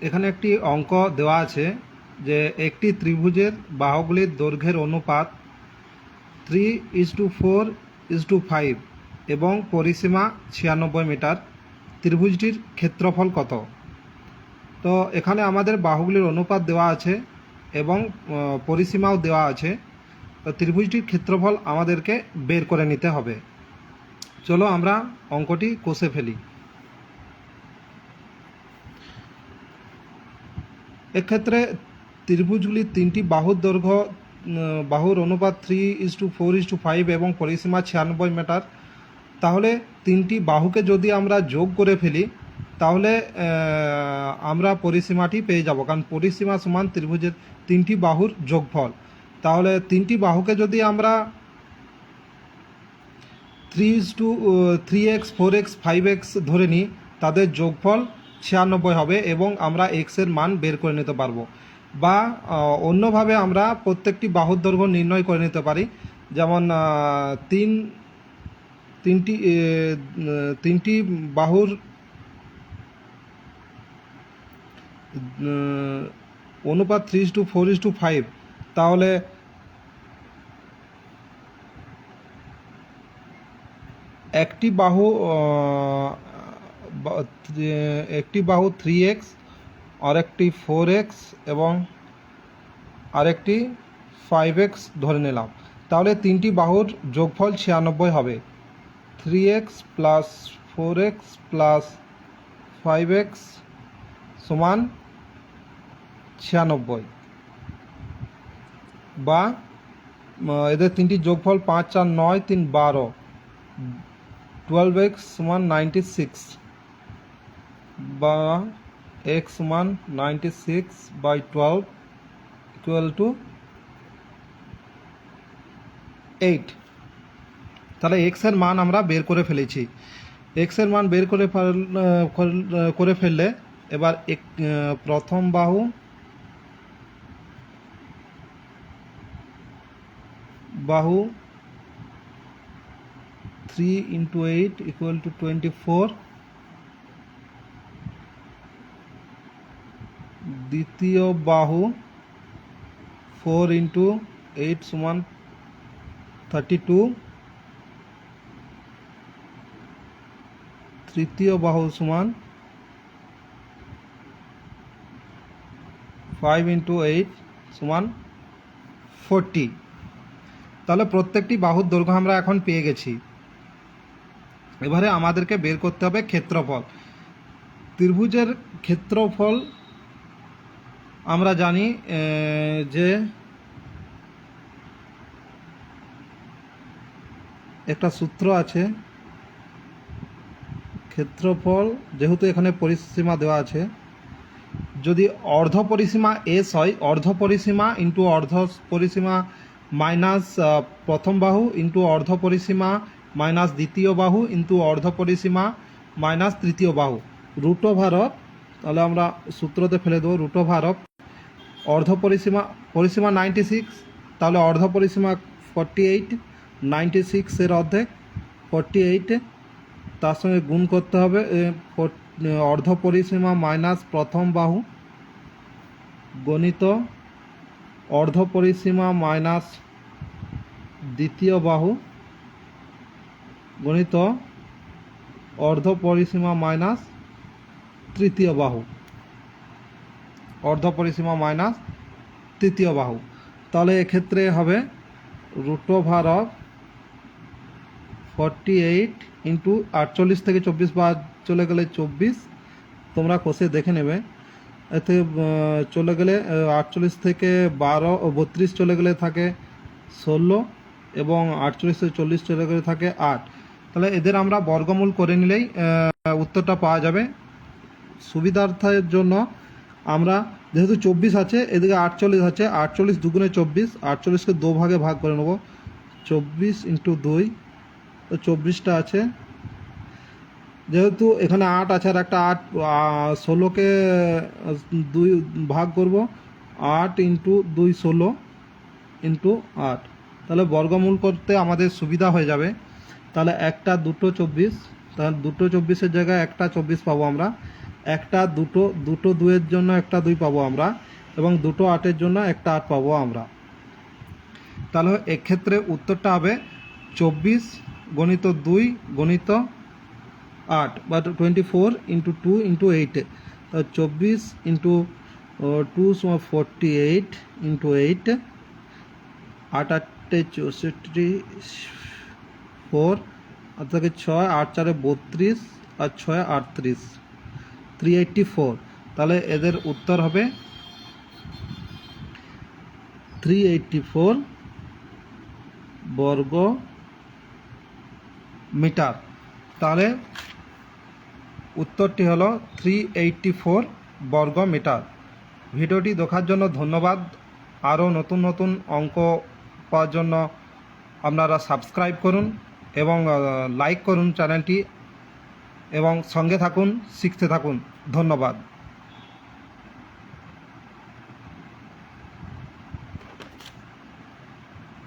এখানে একটি অঙ্ক দেওয়া আছে যে একটি ত্রিভুজের বাহুগুলির দৈর্ঘ্যের অনুপাত three is to four is to five এবং পরিসীমা ছিয়ানব্বই মিটার। ত্রিভুজটির ক্ষেত্রফল কত? তো এখানে আমাদের বাহুগুলির অনুপাত দেওয়া আছে এবং পরিসীমাও দেওয়া আছে। তো ত্রিভুজটির ক্ষেত্রফল আমাদেরকে বের করে নিতে হবে। চলো আমরা অঙ্কটি কষে ফেলি। এক্ষেত্রে ত্রিভুজগুলির তিনটি বাহুর দৈর্ঘ্য বাহুর অনুপাত three is to four is to five এবং পরিসীমা ছিয়ানব্বই মিটার তাহলে তিনটি বাহুকে যদি আমরা যোগ করে ফেলি, তাহলে আমরা পরিসীমাটি পেয়ে যাব। কারণ পরিসীমা সমান ত্রিভুজের তিনটি বাহুর যোগফল। তাহলে তিনটি বাহুকে যদি আমরা three is to three x four x five x ধরে নিই, তাদের যোগফল ছিয়ানব্বই হবে এবং আমরা এক্সের মান বের করে নিতে পারব। বা অন্যভাবে আমরা প্রত্যেকটি বাহুর দৈর্ঘ্য নির্ণয় করে নিতে পারি। যেমন তিন, তিনটি তিনটি বাহুর অনুপাত three to four is to five. তাহলে, একটি বাহু একটি বাহু থ্রি এক্স আরেকটি ফোর এক্স এবং আরেকটি ফাইভ এক্স ধরে নিলাম। তাহলে তিনটি বাহুর যোগফল ছিয়ানব্বই হবে। Three x plus four x plus five x সমান ছিয়ানব্বই। বা এদের তিনটি যোগফল পাঁচ চার নয় তিন বারো। টুয়েলভ এক্স সমান নাইনটি সিক্স বা এক্স সমান ninety six by twelve equal to eight তাহলে এক্সের মান আমরা বের করে ফেলেছি। এক্সের মান বের করে করে ফেললে এবার এক প্রথম বাহু বাহু three into eight equal to twenty four দ্বিতীয় বাহু ফোর ইন্টু এইট সমান থার্টি টু তৃতীয় বাহু সমান ফাইভ ইন্টু এইট সমান ফোরটি তাহলে প্রত্যেকটি বাহুর দৈর্ঘ্য আমরা এখন পেয়ে গেছি। এবারে আমাদেরকে বের করতে হবে ক্ষেত্রফল। ত্রিভুজের ক্ষেত্রফল আমরা জানি যে একটা সূত্র আছে, ক্ষেত্রফল যেহেতু এখানে পরিসীমা দেওয়া আছে, যদি অর্ধ পরিসীমা এস হয়, অর্ধ পরিসীমা ইন্টু অর্ধ পরিসীমা মাইনাস প্রথম বাহু ইন্টু অর্ধ পরিসীমা মাইনাস দ্বিতীয় বাহু ইন্টু অর্ধ পরিসীমা মাইনাস তৃতীয় বাহু। রুটো তাহলে আমরা সূত্রতে ফেলে দেবো, রুটো অর্ধ পরিসীমা পরিসীমা নাইনটি সিক্স তাহলে অর্ধ পরিসীমা ফর্টি এইট নাইনটি সিক্সের অর্ধেক ফর্টি এইট তার সঙ্গে গুণ করতে হবে অর্ধ পরিসীমা মাইনাস প্রথম বাহু, গণিত, অর্ধ পরিসীমা মাইনাস দ্বিতীয় বাহু, গণিত, অর্ধ পরিসীমা মাইনাস তৃতীয় বাহু। অর্ধ পরিসীমা মাইনাস তৃতীয় বাহু। তাহলে এক্ষেত্রে হবে root over of forty eight into আটচল্লিশ থেকে চব্বিশ বাদ চলে গেলে চব্বিশ। তোমরা কষে দেখে নেবে। এতে চলে গেলে আটচল্লিশ থেকে বারো ও বত্রিশ চলে গেলে থাকে ষোলো এবং আটচল্লিশ থেকে চল্লিশ চলে গেলে থাকে আট। তাহলে এদের আমরা বর্গমূল করে নিলেই উত্তরটা পাওয়া যাবে। সুবিধার্থের জন্য আমরা যেহেতু চব্বিশ আছে, এদিকে আটচল্লিশ আছে, আটচল্লিশ দুগুণে চব্বিশ, আটচল্লিশকে দু ভাগে ভাগ করে নেব। চব্বিশ ইন্টু দুই, তো চব্বিশটা আছে। যেহেতু এখানে আট আছে আর একটা আট ষোলোকে দুই ভাগ করব, আট ইন্টু দুই ষোলো ইন্টু আট। তাহলে বর্গমূল করতে আমাদের সুবিধা হয়ে যাবে। তাহলে একটা দুটো চব্বিশ, তাহলে দুটো চব্বিশের জায়গায় একটা চব্বিশ পাবো আমরা। একটা, দুটো দুটো দুয়ের জন্য একটা দুই পাবো আমরা এবং দুটো আটের জন্য একটা আট পাবো আমরা। তাহলে এক্ষেত্রে উত্তরটা হবে চব্বিশ গণিত দুই গণিত আট বা twenty four into two into eight. চব্বিশ ইন্টু টু সময় ফোরটি এইট ইন্টু এইট। আট আটটে চৌষট্টি, ফোর আর থেকে ছয় আট চারে বত্রিশ আর ছয় আটত্রিশ। Three eighty four. তাহলে এদের উত্তর হবে থ্রি এইটটি ফোর বর্গ মিটার। তাহলে উত্তরটি হলো থ্রি এইটটি ফোর বর্গ মিটার। ভিডিওটি দেখার জন্য ধন্যবাদ। আরও নতুন নতুন অঙ্ক পাওয়ার জন্য আপনারা সাবস্ক্রাইব করুন এবং লাইক করুন চ্যানেলটি। এবং সঙ্গে থাকুন শিখতে থাকুন। ধন্যবাদ।